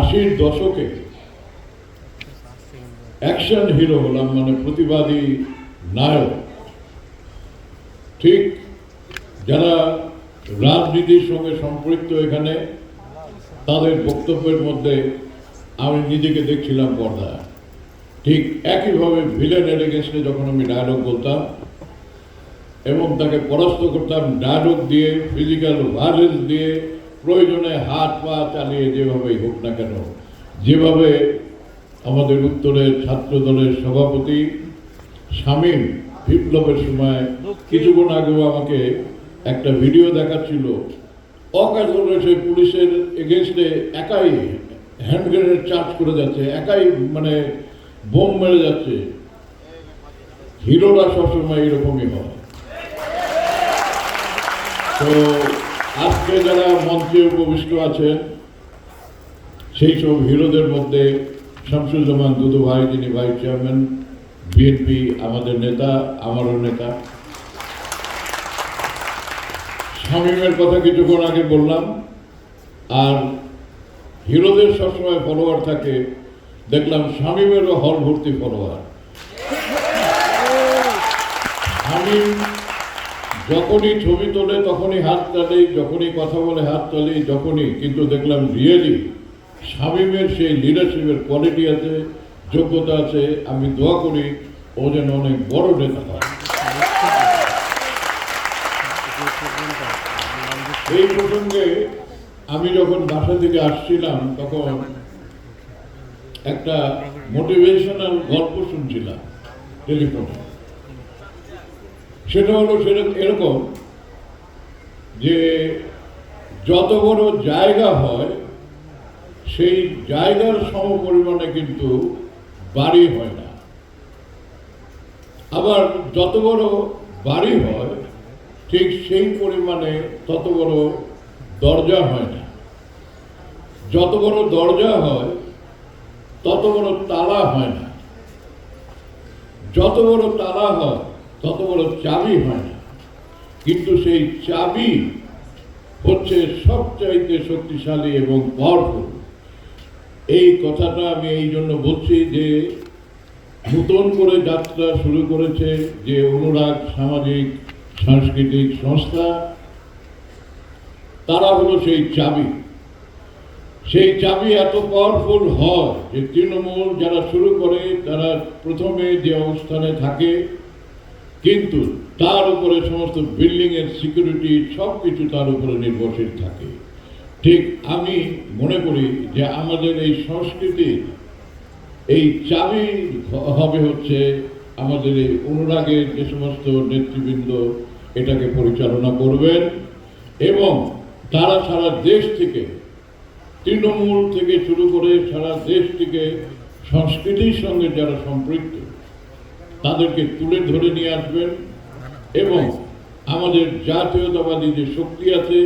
আশির দশকে action hero হলাম মানে প্রতিবাদী নায়ক। ঠিক যারা রাজনীতির সঙ্গে সম্পৃক্ত এখানে, তাদের বক্তব্যের মধ্যে আমি নিজেকে দেখছিলাম পর্দায়। ঠিক একইভাবে ভিলেনের এগেনস্টে যখন আমি ডায়লগ বলতাম এবং তাকে পরাস্ত করতাম ডায়লগ দিয়ে ফিজিক্যাল ভায়োলেন্স দিয়ে প্রয়োজনে হাত পা চালিয়ে যেভাবেই হোক না কেন, যেভাবে আমাদের উত্তরের ছাত্র দলের সভাপতি শামীম বিপ্লবের সময় কিছুক্ষণ আগেও আমাকে একটা ভিডিও দেখাচ্ছিল অকারণে সেই পুলিশের এগেনস্টে একাই হ্যান্ড গ্রেনেড চার্জ করে যাচ্ছে, একাই মানে বোম মেরে যাচ্ছে। হিরোরা সবসময় এরকমই হয়। তো আজকে যারা মঞ্চে উপবিষ্ট আছেন, সেই সব হিরোদের মধ্যে শামসুজ্জামান দুদু ভাই, যিনি ভাইস চেয়ারম্যান, বিএনপি আমাদের নেতা, আমারও নেতা। শামীমের কথা কিছুক্ষণ আগে বললাম, আর হিরোদের সবসময় ফলোয়ার থাকে, দেখলাম শামীমেরও হল ভর্তি ফলোয়ার শামীম যখনই ছবি তোলে, তখনই হাত তালি, যখনই কথা বলে হাত তালি, যখনই, কিন্তু দেখলাম রিয়েলি শামীমের সেই লিডারশিপের কোয়ালিটি আছে, যোগ্যতা আছে, আমি দোয়া করি, ও যেন অনেক বড় নেতা হয়। এই প্রসঙ্গে আমি যখন বাসা থেকে আসছিলাম, তখন একটা মোটিভেশনাল গল্প শুনছিলাম টেলিফোনে। সেটা হলো সেটা এরকম যে যত বড় জায়গা হয়, সেই জায়গার সম পরিমাণে কিন্তু বাড়ি হয় না। আবার যত বড় বাড়ি হয়, ঠিক সেই পরিমাণে তত বড় দরজা হয় না। যত বড় দরজা হয়, তত বড় তালা হয় না। যত বড় তালা হয় তত বড় চাবি হয় না। কিন্তু সেই চাবি হচ্ছে সবচাইতে শক্তিশালী এবং পাওয়ারফুল এই কথাটা আমি এই জন্য বলছি যে, নূতন করে যাত্রা শুরু করেছে যে অনুরাগ সামাজিক, সাংস্কৃতিক সংস্থা, তারা হলো সেই চাবি। সেই চাবি এত পাওয়ারফুল হয় যে তৃণমূল যারা শুরু করে তারা প্রথমে যে অবস্থানে থাকে কিন্তু তার উপরে সমস্ত বিল্ডিং এর সিকিউরিটি সব কিছু তার উপরে নির্ভরশীল থাকে। ঠিক আমি মনে করি যে আমাদের এই সংস্কৃতির এই চাবি হবে হচ্ছে আমাদের এই অনুরাগের যে সমস্ত নেতৃবৃন্দ, এটাকে পরিচালনা করবেন এবং তারা সারা দেশ থেকে, তৃণমূল থেকে শুরু করে সারা দেশ থেকে সংস্কৃতির সঙ্গে যারা সম্পৃক্ত তাদেরকে তুলে ধরে নিয়ে আসবেন এবং আমাদের জাতীয়তাবাদী যে শক্তি আছে,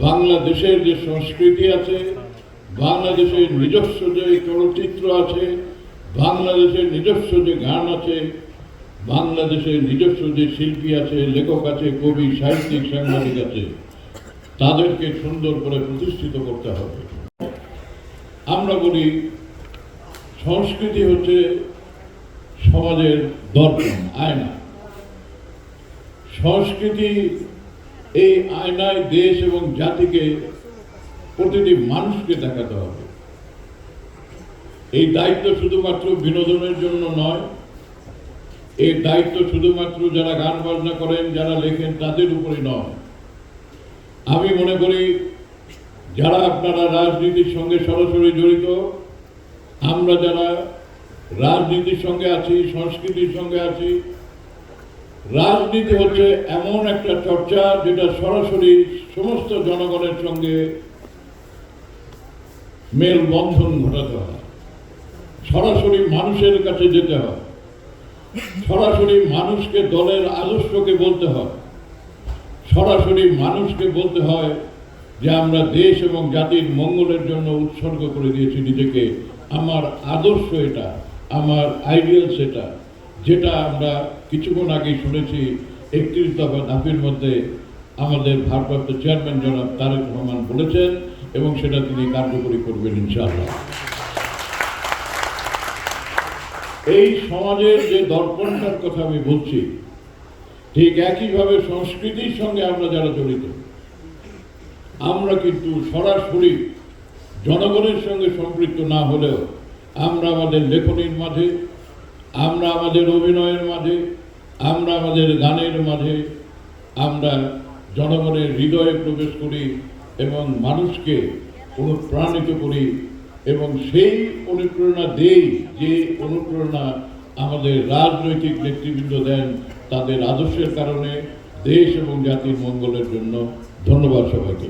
বাংলাদেশের যে সংস্কৃতি আছে, বাংলাদেশের নিজস্ব যে চলচ্চিত্র আছে, বাংলাদেশের নিজস্ব যে গান আছে, বাংলাদেশের নিজস্ব যে শিল্পী আছে, লেখক আছে, কবি, সাহিত্যিক, সাংবাদিক আছে, তাদেরকে সুন্দর করে প্রতিষ্ঠিত করতে হবে। আমরা বলি সংস্কৃতি হচ্ছে সমাজের দর্পণ আয়না। সংস্কৃতি এই আয়নায় দেশ এবং জাতিকে প্রতিটি মানুষকে দেখাতে হবে। এই দায়িত্ব শুধুমাত্র বিনোদনের জন্য নয়, এই দায়িত্ব শুধুমাত্র যারা গান বাজনা করেন, যারা লেখেন, তাদের উপরে নয়। আমি মনে করি, যারা আপনারা রাজনীতির সঙ্গে সরাসরি জড়িত, আমরা যারা রাজনীতির সঙ্গে আছি, সংস্কৃতির সঙ্গে আছি। রাজনীতি হচ্ছে এমন একটা চর্চা যেটা সরাসরি সমস্ত জনগণের সঙ্গে মেলবন্ধন ঘটাতে হয়। সরাসরি মানুষের কাছে যেতে হয়। সরাসরি মানুষকে দলের আদর্শকে বলতে হয়। সরাসরি মানুষকে বলতে হয় যে আমরা দেশ এবং জাতির মঙ্গলের জন্য উৎসর্গ করে দিয়েছি নিজেকে। আমার আদর্শ এটা। আমার আইডিয়াল সেটা, যেটা আমরা কিছুক্ষণ আগে শুনেছি একত্রিশ দফা দাবির মধ্যে আমাদের ভারপ্রাপ্ত চেয়ারম্যান জনাব তারেক রহমান বলেছেন এবং সেটা তিনি কার্যকরী করবেন ইনশাআল্লাহ। এই সমাজের যে দর্পণটার কথা আমি বলছি, ঠিক একইভাবে সংস্কৃতির সঙ্গে আমরা যারা জড়িত, আমরা কিন্তু সরাসরি জনগণের সঙ্গে সম্পৃক্ত না হলেও আমরা আমাদের লেখনীর মাঝে, আমরা আমাদের অভিনয়ের মাঝে, আমরা আমাদের গানের মাঝে, আমরা জনগণের হৃদয়ে প্রবেশ করি এবং মানুষকে অনুপ্রাণিত করি এবং সেই অনুপ্রেরণা দেই যে অনুপ্রেরণা আমাদের রাজনৈতিক নেতৃবৃন্দ দেন তাদের আদর্শের কারণে দেশ এবং জাতির মঙ্গলের জন্য ধন্যবাদ সবাইকে।